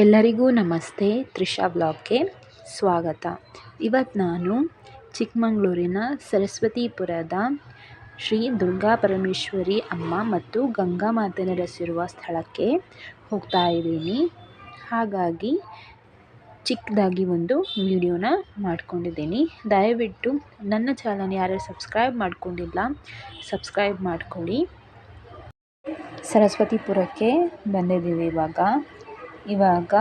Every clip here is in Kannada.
ಎಲ್ಲರಿಗೂ ನಮಸ್ತೆ, ತ್ರಿಷಾ ಬ್ಲಾಗ್ಗೆ ಸ್ವಾಗತ. ಇವತ್ತು ನಾನು ಚಿಕ್ಕಮಗಳೂರಿನ ಸರಸ್ವತಿಪುರದ ಶ್ರೀ ದುರ್ಗಾ ಪರಮೇಶ್ವರಿ ಅಮ್ಮ ಮತ್ತು ಗಂಗಾ ಮಾತೆ ನೆಲೆಸಿರುವ ಸ್ಥಳಕ್ಕೆ ಹೋಗ್ತಾ ಇದ್ದೀನಿ. ಹಾಗಾಗಿ ಚಿಕ್ಕದಾಗಿ ಒಂದು ವಿಡಿಯೋನ ಮಾಡ್ಕೊಂಡಿದ್ದೀನಿ. ದಯವಿಟ್ಟು ನನ್ನ ಚಾನಲ್ ಯಾರು ಸಬ್ಸ್ಕ್ರೈಬ್ ಮಾಡ್ಕೊಂಡಿಲ್ಲ, ಸಬ್ಸ್ಕ್ರೈಬ್ ಮಾಡ್ಕೊಳ್ಳಿ. ಸರಸ್ವತಿಪುರಕ್ಕೆ ಬಂದಿದ್ದೀವಿ ಇವಾಗ. ಇವಾಗ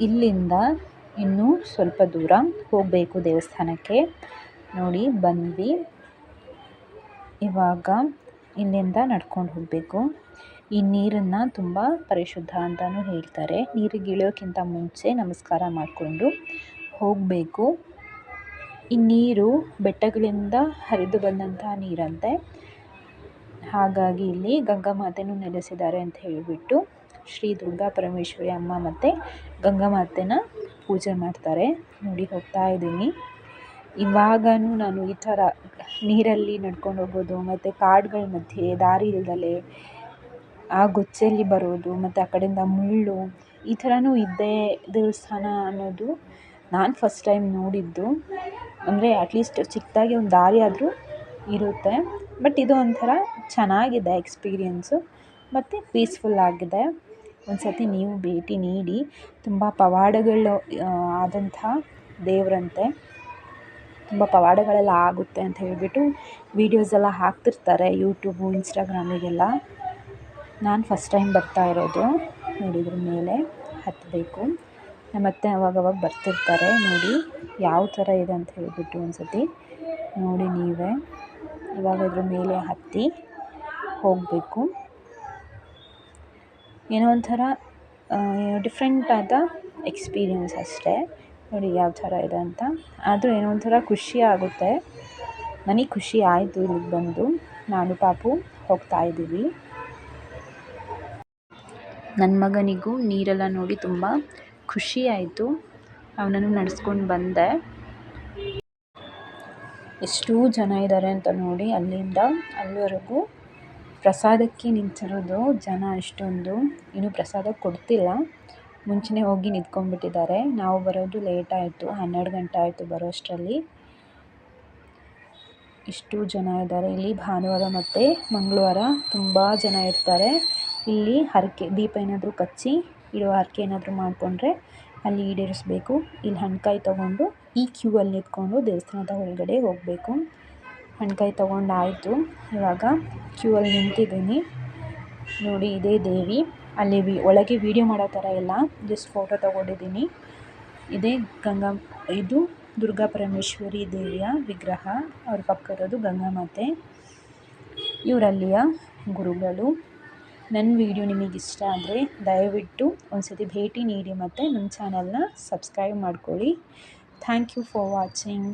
ಇಲ್ಲಿಂದ ಇನ್ನೂ ಸ್ವಲ್ಪ ದೂರ ಹೋಗಬೇಕು ದೇವಸ್ಥಾನಕ್ಕೆ. ನೋಡಿ ಬಂದ್ವಿ ಇವಾಗ ಇಲ್ಲಿಂದ ನಡ್ಕೊಂಡು ಹೋಗಬೇಕು. ಈ ನೀರನ್ನು ತುಂಬ ಪರಿಶುದ್ಧ ಅಂತಲೂ ಹೇಳ್ತಾರೆ. ನೀರಿಗೆ ಇಳಿಯೋಕ್ಕಿಂತ ಮುಂಚೆ ನಮಸ್ಕಾರ ಮಾಡಿಕೊಂಡು ಹೋಗಬೇಕು. ಈ ನೀರು ಬೆಟ್ಟಗಳಿಂದ ಹರಿದು ಬಂದಂತಹ ನೀರಂತೆ. ಹಾಗಾಗಿ ಇಲ್ಲಿ ಗಂಗಾ ಮಾತೆನೂ ನೆಲೆಸಿದ್ದಾರೆ ಅಂತ ಹೇಳಿಬಿಟ್ಟು ಶ್ರೀ ದುರ್ಗಾ ಪರಮೇಶ್ವರಿ ಅಮ್ಮ ಮತ್ತು ಗಂಗಾ ಮಾತೆನ ಪೂಜೆ ಮಾಡ್ತಾರೆ. ನೋಡಿ ಹೋಗ್ತಾ ಇದ್ದೀನಿ. ಇವಾಗನೂ ನಾನು ಈ ಥರ ನೀರಲ್ಲಿ ನಡ್ಕೊಂಡು ಹೋಗೋದು, ಮತ್ತು ಕಾಡುಗಳ ಮಧ್ಯೆ, ದಾರಿ ಇಲ್ದಲೆ, ಆ ಗೊಚ್ಚೆಯಲ್ಲಿ ಬರೋದು, ಮತ್ತು ಆ ಕಡೆಯಿಂದ ಮುಳ್ಳು, ಈ ಥರನೂ ಇದ್ದೇ ದೇವಸ್ಥಾನ ಅನ್ನೋದು ನಾನು ಫಸ್ಟ್ ಟೈಮ್ ನೋಡಿದ್ದು. ಅಂದರೆ ಅಟ್ಲೀಸ್ಟ್ ಚಿಕ್ಕದಾಗಿ ಒಂದು ದಾರಿ ಆದರೂ ಇರುತ್ತೆ. ಬಟ್ ಇದು ಒಂಥರ ಚೆನ್ನಾಗಿದೆ ಎಕ್ಸ್ಪೀರಿಯನ್ಸು. ಮತ್ತು ಪೀಸ್ಫುಲ್ ಆಗಿದೆ. ಒಂದು ಸರ್ತಿ ನೀವು ಭೇಟಿ ನೀಡಿ. ತುಂಬ ಪವಾಡಗಳು ಆದಂತಹ ದೇವರಂತೆ. ತುಂಬ ಪವಾಡಗಳೆಲ್ಲ ಆಗುತ್ತೆ ಅಂತ ಹೇಳಿಬಿಟ್ಟು ವೀಡಿಯೋಸ್ ಎಲ್ಲ ಹಾಕ್ತಿರ್ತಾರೆ ಯೂಟ್ಯೂಬು ಇನ್ಸ್ಟಾಗ್ರಾಮಿಗೆಲ್ಲ ನಾನು ಫಸ್ಟ್ ಟೈಮ್ ಬರ್ತಾ ಇರೋದು. ನೋಡಿದ್ರ ಮೇಲೆ ಹತ್ತಬೇಕು ನಮ್ಮತ್ತೆ ಅವಾಗವಾಗ ಬರ್ತಿರ್ತಾರೆ. ನೋಡಿ ಯಾವ ಥರ ಇದೆ ಅಂತ ಹೇಳಿಬಿಟ್ಟು ಒಂದು ಸರ್ತಿ ನೋಡಿ ನೀವೇ. ಇವಾಗ ಇದ್ರ ಮೇಲೆ ಹತ್ತಿ. ಹೋಗಬೇಕು. ಏನೋ ಒಂಥರ ಡಿಫ್ರೆಂಟ್ ಆದ ಎಕ್ಸ್ಪೀರಿಯನ್ಸ್ ಅಷ್ಟೇ. ನೋಡಿ ಯಾವ ಥರ ಇದೆ ಅಂತ. ಆದರೂ ಏನೋ ಒಂಥರ ಖುಷಿ ಆಗುತ್ತೆ. ನನಗೆ ಖುಷಿ ಆಯಿತು ಇಲ್ಲಿಗೆ ಬಂದು. ನಾನು ಪಾಪು ಹೋಗ್ತಾ ಇದ್ದೀವಿ. ನನ್ನ ಮಗನಿಗೂ ನೀರೆಲ್ಲ ನೋಡಿ ತುಂಬ ಖುಷಿ ಆಯಿತು. ಅವನನ್ನು ನಡೆಸ್ಕೊಂಡು ಬಂದೆ. ಎಷ್ಟು ಜನ ಇದ್ದಾರೆ ಅಂತ ನೋಡಿ ಅಲ್ಲಿಂದ ಅಲ್ಲಿವರೆಗೂ ಪ್ರಸಾದಕ್ಕೆ ನಿಂತಿರೋದು ಜನ ಅಷ್ಟೊಂದು ಇನ್ನೂ ಪ್ರಸಾದ ಕೊಡ್ತಿಲ್ಲ. ಮುಂಚೆನೇ ಹೋಗಿ ನಿಂತ್ಕೊಂಡ್ಬಿಟ್ಟಿದ್ದಾರೆ. ನಾವು ಬರೋದು ಲೇಟ್ ಆಯಿತು. ಹನ್ನೆರಡು ಗಂಟೆ ಆಯಿತು ಬರೋ ಅಷ್ಟರಲ್ಲಿ ಇಷ್ಟು ಜನ ಇದ್ದಾರೆ. ಇಲ್ಲಿ ಭಾನುವಾರ ಮತ್ತು ಮಂಗಳವಾರ ತುಂಬ ಜನ ಇರ್ತಾರೆ. ಇಲ್ಲಿ ಹರಕೆ, ದೀಪ ಏನಾದರೂ ಕಚ್ಚಿ ಇಡೋ ಹರಕೆ ಏನಾದರೂ ಮಾಡಿಕೊಂಡ್ರೆ ಅಲ್ಲಿ ಈಡೇರಿಸಬೇಕು. ಇಲ್ಲಿ ಹಣ್ಕಾಯಿ ತೊಗೊಂಡು ಈ ಕ್ಯೂ ಅಲ್ಲಿ ನಿಂತ್ಕೊಂಡು ದೇವಸ್ಥಾನದ ಒಳಗಡೆ ಹೋಗಬೇಕು. ಹಣ್ಕಾಯಿ ತೊಗೊಂಡಾಯಿತು. ಇವಾಗ ಕ್ಯೂ ಅಲ್ಲಿ ನಿಂತಿದ್ದೀನಿ. ನೋಡಿ, ಇದೇ ದೇವಿ. ಅಲ್ಲಿ ವಿ, ಒಳಗೆ ವೀಡಿಯೋ ಮಾಡೋ ಥರ ಇಲ್ಲ. ಜಸ್ಟ್ ಫೋಟೋ ತಗೊಂಡಿದ್ದೀನಿ. ಇದೇ ಗಂಗಾ, ಇದು ದುರ್ಗಾ ಪರಮೇಶ್ವರಿ ದೇವಿಯ ವಿಗ್ರಹ. ಅವ್ರ ಪಕ್ಕ ಇರೋದು ಗಂಗಾ ಮಾತೆ ಇವರಲ್ಲಿಯ ಗುರುಗಳು. ನನ್ನ ವಿಡಿಯೋ ನಿಮಗೆ ಇಷ್ಟ ಆದರೆ ದಯವಿಟ್ಟು ಒಂದ್ಸತಿ ಭೇಟಿ ನೀಡಿ ಮತ್ತು ನಮ್ಮ ಚಾನಲ್ನ ಸಬ್ಸ್ಕ್ರೈಬ್ ಮಾಡ್ಕೊಳ್ಳಿ. Thank you for watching